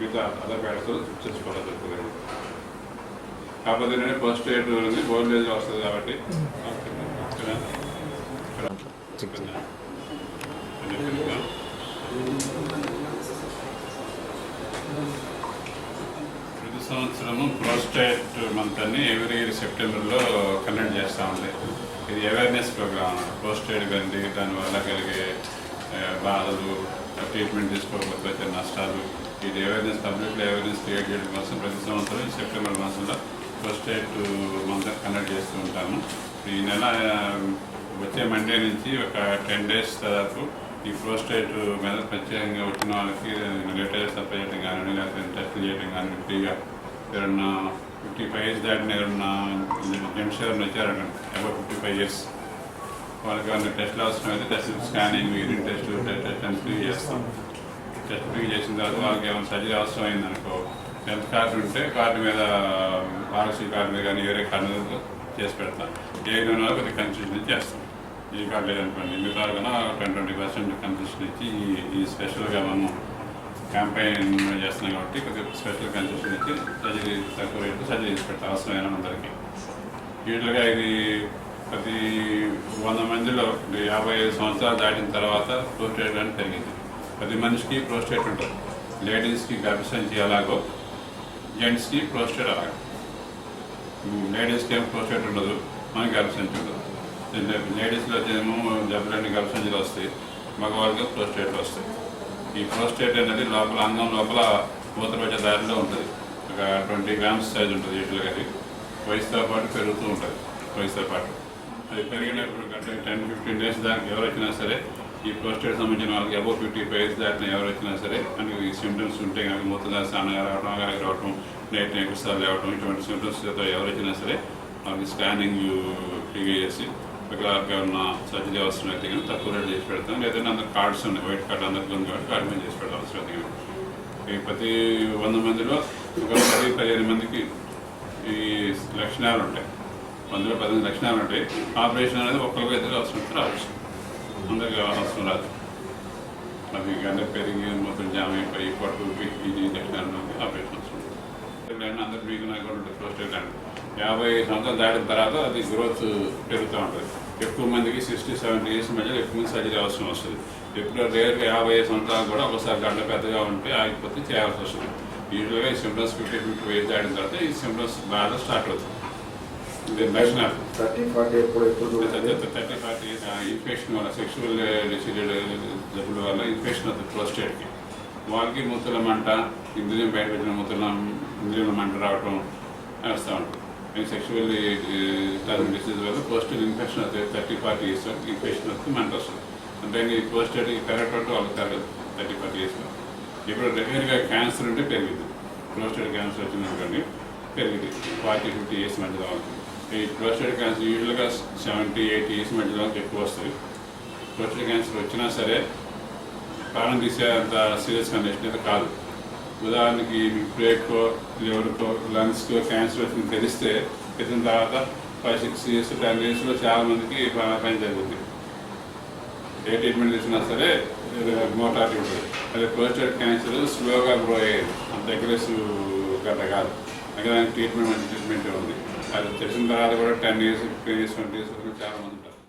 మిగతా అదర్ బ్యాడ్స్ చేసుకోవడం కాకపోతే నేను ఫస్ట్ ఎయిడ్ ఉంది ఓల్డేజ్ వస్తుంది కాబట్టి. ప్రతి సంవత్సరము ప్రోస్టేట్ మంత్ అని ఎవ్రీ ఇయర్ సెప్టెంబర్లో కండక్ట్ చేస్తూ ఉంది. ఇది అవేర్నెస్ ప్రోగ్రామ్ ప్రోస్టేట్ కండి దానివల్ల కలిగే బాధలు ట్రీట్మెంట్ తీసుకోకపోతే నష్టాలు. ఇది అవేర్నెస్ పబ్లిక్లో అవేర్నెస్ క్రియేట్ చేయడం కోసం ప్రతి సంవత్సరం సెప్టెంబర్ మాసంలో ప్రోస్టేట్ మంత్ కండక్ట్ చేస్తూ ఉంటాము. ఈ నెల um, వచ్చే మండే నుంచి ఒక టెన్ డేస్ దాదాపు ఈ ప్రోస్టేట్ మీద ప్రత్యేకంగా వచ్చిన వాళ్ళకి uh, లేటెస్ట్ సప్లై చేయడం కానీ లేకపోతే టెస్ట్ చేయడం కానీ ఫ్రీగా ఎవరన్నా ఫిఫ్టీ ఫైవ్ ఇయర్స్ దాటిన ఎవరన్నా జెంట్స్ ఎవరైనా వచ్చారని అబౌట్ ఫిఫ్టీ ఫైవ్ ఇయర్స్ వాళ్ళకి ఏమైనా టెస్ట్లు అవసరం అయితే test scanning urine test test అని చేస్తాం. టెస్ట్ ఫ్రీ చేసిన తర్వాత వాళ్ళకి ఏమైనా సర్జరీ అవసరం అయిందనుకో హెల్త్ కార్డు ఉంటే కార్డు మీద ఆర్ఎస్సీ కార్డు మీద కానీ వేరే కార్డు మీద చేసి పెడతాం. ఏ వాళ్ళకి కొద్దిగా కన్సెషన్ చేస్తాం. ఈ కార్డు లేదనుకోండి మిగతా కన్నా టెన్ ట్వంటీ పర్సెంట్ కన్సెషన్ ఇచ్చి ఈ- స్పెషల్గా మనం క్యాంపెయిన్ చేస్తున్నాం కాబట్టి కొద్దిగా స్పెషల్ కన్సెషన్ ఇచ్చి సర్జరీ తక్కువ రేటు సర్జరీ చేసి పెడతాం. అవసరమైన అందరికీ. యూజువల్గా ఇది వంద మందిలో యాభై ఐదు సంవత్సరాలు దాటిన తర్వాత ప్రోస్టేట్ అని పెరిగింది. ప్రతి మనిషికి ప్రోస్టేట్ ఉంటుంది. లేడీస్కి గర్భసంచి ఎలాగో జెంట్స్కి ప్రోస్టేట్ అలాగో. లేడీస్కి ఏం ప్రోస్టేట్ ఉండదు మనకి గర్భసంచి ఉండదు లేడీస్లో ఏమో జబ్బులన్నీ గర్భసంచులు వస్తాయి మగవాళ్ళకి ప్రోస్టేట్లు వస్తాయి. ఈ ప్రోస్టేట్ అనేది లోపల అంగం లోపల మూత్రపచ్చ దారిలో ఉంటుంది. ఒక ట్వంటీ గ్రామ్స్ సైజ్ ఉంటుంది యూజువల్గా అది. వయసుతో పాటు పెరుగుతూ ఉంటుంది వయసుతో పాటు. అది పెరిగినప్పుడు అంటే టెన్ ఫిఫ్టీన్ డేస్ దానికి ఎవరు వచ్చినా సరే ఈ ప్రోస్టేట్ సంబంధించిన వాళ్ళకి అబౌ ఫిఫ్టీ ఫైవ్ దాటిన ఎవరు వచ్చినా సరే అని ఈ సిమ్టమ్స్ ఉంటే కనుక మూత్ర స్నానంగా రావడం అలాగే రావడం నైట్ నైట్ సార్లు లేవడం ఇటువంటి సిమ్టమ్స్ ఎవరు వచ్చినా సరే వాళ్ళకి స్కానింగ్ ఫ్రీగా చేసి ఒకవేళ ఉన్న సర్జరీ అవసరం అయితే కానీ తక్కువ రేట్ చేసి పెడతాం లేదంటే అందరు కార్డ్స్ ఉన్నాయి వైట్ కార్డ్ అందరికీ ఉంది కాబట్టి కార్డు మీద చేసి పెడతాం అవసరం అయితే కానీ. ప్రతి వంద మందిలో ఒక పది పదిహేను మందికి ఈ లక్షణాలు ఉంటాయి వందలో పదిహేను లక్షణాలు ఉంటాయి. ఆపరేషన్ అనేది ఒక్కరికి ఇద్దరు అవసరం ఉంటే రావచ్చు. అందరికీ అవసరం రాదు. అది గంట పెరిగి మొత్తం జామ్ అయిపోయి పట్టు ఇది లక్షణాలు ఆపరేషన్ అవసరం ఉంటుంది అందరు మీకు నాకు కూడా ఉంటుంది. ఫస్ట్ ల్యాండ్ యాభై సంవత్సరాలు దాటిన తర్వాత అది గ్రోత్ పెరుగుతూ ఉంటుంది. ఎక్కువ మందికి సిక్స్టీ సెవెంటీ ఇయర్స్ మధ్యలో ఎక్కువ మంది సర్జరీ అవసరం వస్తుంది. ఎప్పుడో రేర్గా యాభై ఐదు సంవత్సరాలు కూడా ఒకసారి గంట పెద్దగా ఉంటే ఆగిపోతే చేయాల్సి వస్తుంది. యూజువల్గా ఈ సింటమ్స్ ఫిఫ్టీ ఫిఫ్టీ ఏజ్ దాటిన తర్వాత ఈ సింటమ్స్ బాగా స్టార్ట్ అవుతుంది. థర్టీ ఫార్టీ ఎప్పుడు ఎప్పుడు చూడాలి? థర్టీ ఫార్టీ ఇన్ఫెక్షన్ వల్ల సెక్షువల్ డిసీజెడ్ జబ్బుల వల్ల ఇన్ఫెక్షన్ అవుతుంది ప్రోస్టేట్కి. వాళ్ళకి మూతుల మంట ఇంద్రియం బయట పెట్టిన మూతుల ఇంద్రియం మంట రావటం వస్తూ ఉంటుంది. సెక్షువల్ డిసీజ్ వల్ల పోస్టల్ ఇన్ఫెక్షన్ అవుతుంది థర్టీ ఫార్టీ ఇయర్స్ ఇన్ఫెక్షన్ వస్తుంది మంట వస్తుంది. అంటే ఈ ప్రోస్టేట్ కరెక్ట్ అంటే వాళ్ళకి తరగదు థర్టీ ఫార్టీ ఇయర్స్లో ఇప్పుడు రెగ్యులర్గా క్యాన్సర్ ఉంటే పెరిగింది ప్రోస్టేట్ క్యాన్సర్ వచ్చిందనుకోండి పెరిగింది ఫార్టీ ఫిఫ్టీ ఇయర్స్ మధ్యలో వాళ్ళకి. ఈ ప్రోస్టేట్ క్యాన్సర్ యూజువల్గా సెవెంటీ ఎయిటీ ఇయర్స్ మధ్యలో ఎక్కువ వస్తుంది. ప్రోస్టేట్ క్యాన్సర్ వచ్చినా సరే ప్రాణం తీసే అంత సీరియస్ కండిషన్ అయితే కాదు. ఉదాహరణకి బ్రేక్కో లివర్కో లంగ్స్కో క్యాన్సర్ వచ్చింది తెలిస్తే పెట్టిన తర్వాత ఫైవ్ సిక్స్ ఇయర్స్ టెన్ ఇయర్స్లో చాలా మందికి పని జరుగుతుంది ఏ ట్రీట్మెంట్ తీసుకున్నా సరే మోటార్టీ ఉంటుంది. అదే ప్రోస్టేట్ క్యాన్సర్ స్లోగా గ్రో అయ్యేది. అంత అగ్రెసివ్ గట్ట కాదు. అలాగే దానికి ట్రీట్మెంట్ మంచి ట్రీట్మెంట్ ఉంది. అది తెలిసిన తర్వాత కూడా ten years fifteen years twenty years చాలా మంది ఉంటారు.